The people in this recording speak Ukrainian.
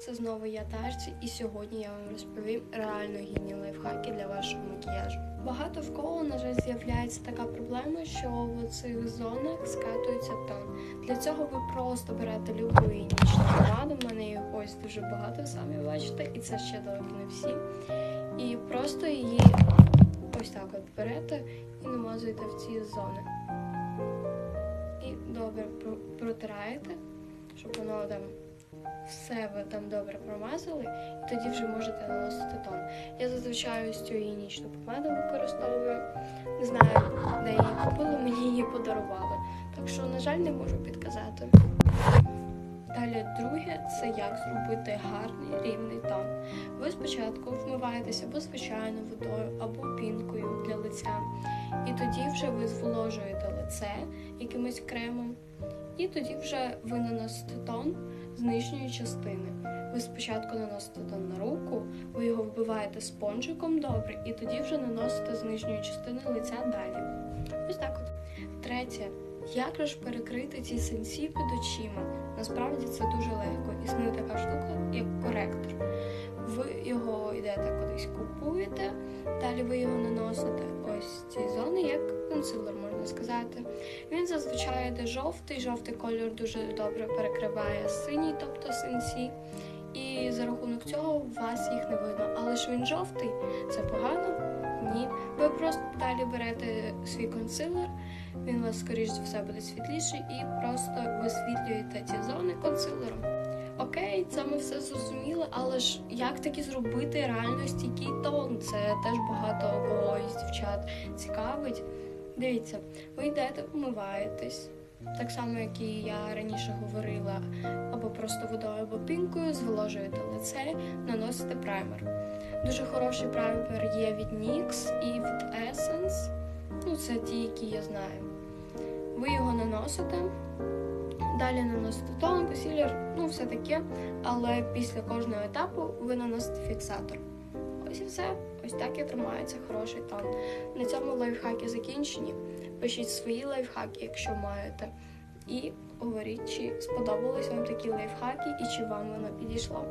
це знову я Тарці, і сьогодні я вам розповім реально гідні лайфхаки для вашого макіяжу. Багато в кого, на жаль, з'являється така проблема, що в цих зонах скатується тон. Для цього ви просто берете любу нічну помаду, в мене їх ось дуже багато, самі бачите, і це ще далеко не всі. І просто її ось так от берете і намазуєте в ці зони. І добре протираєте, щоб воно там все ви там добре промазали, і тоді вже можете наносити тон. Я зазвичай ось цю гігієнічну помаду використовую. Не знаю, де її купила, мені її подарували. Так що, на жаль, не можу підказати. Далі, друге, це як зробити гарний рівний тон. Ви спочатку вмиваєтеся або звичайною водою, або пінкою для лиця. І тоді вже ви зволожуєте лице якимось кремом. І тоді вже ви наносите тон з нижньої частини. Ви спочатку наносите тон на руку, ви його вбиваєте спонжиком добре, і тоді вже наносите з нижньої частини лиця далі. Ось так от. Третє. Як ж перекрити ці синці під очима? Насправді це дуже легко. Існує така штука, як коректор. Ви його йдете кудись купуєте, далі ви його наносите ось ці зони, як консилер, можна сказати. Він зазвичай йде жовтий, жовтий кольор дуже добре перекриває синій, тобто синці. І за рахунок цього у вас їх не видно. Але ж він жовтий, це погано? Ні. Ви просто далі берете свій консилер, він у вас, скоріш за все, буде світліший, і просто висвітлюєте ці зони консилером. Це ми все зрозуміли, але ж як таки зробити реально стійкий тон? Це теж багато кого із дівчат цікавить. Дивіться, ви йдете, умиваєтесь. Так само, як і я раніше говорила, або просто водою, або пінкою, зволожуєте лице, наносите праймер. Дуже хороший праймер є від NYX і від Essence. Ну, це ті, які я знаю. Ви його наносите, далі наносите тон, консилер, ну все таке, але після кожного етапу ви наносите фіксатор. Ось і все. Ось так і тримається хороший тон. На цьому лайфхаки закінчені. Пишіть свої лайфхаки, якщо маєте. І говоріть, чи сподобались вам такі лайфхаки і чи вам воно підійшло.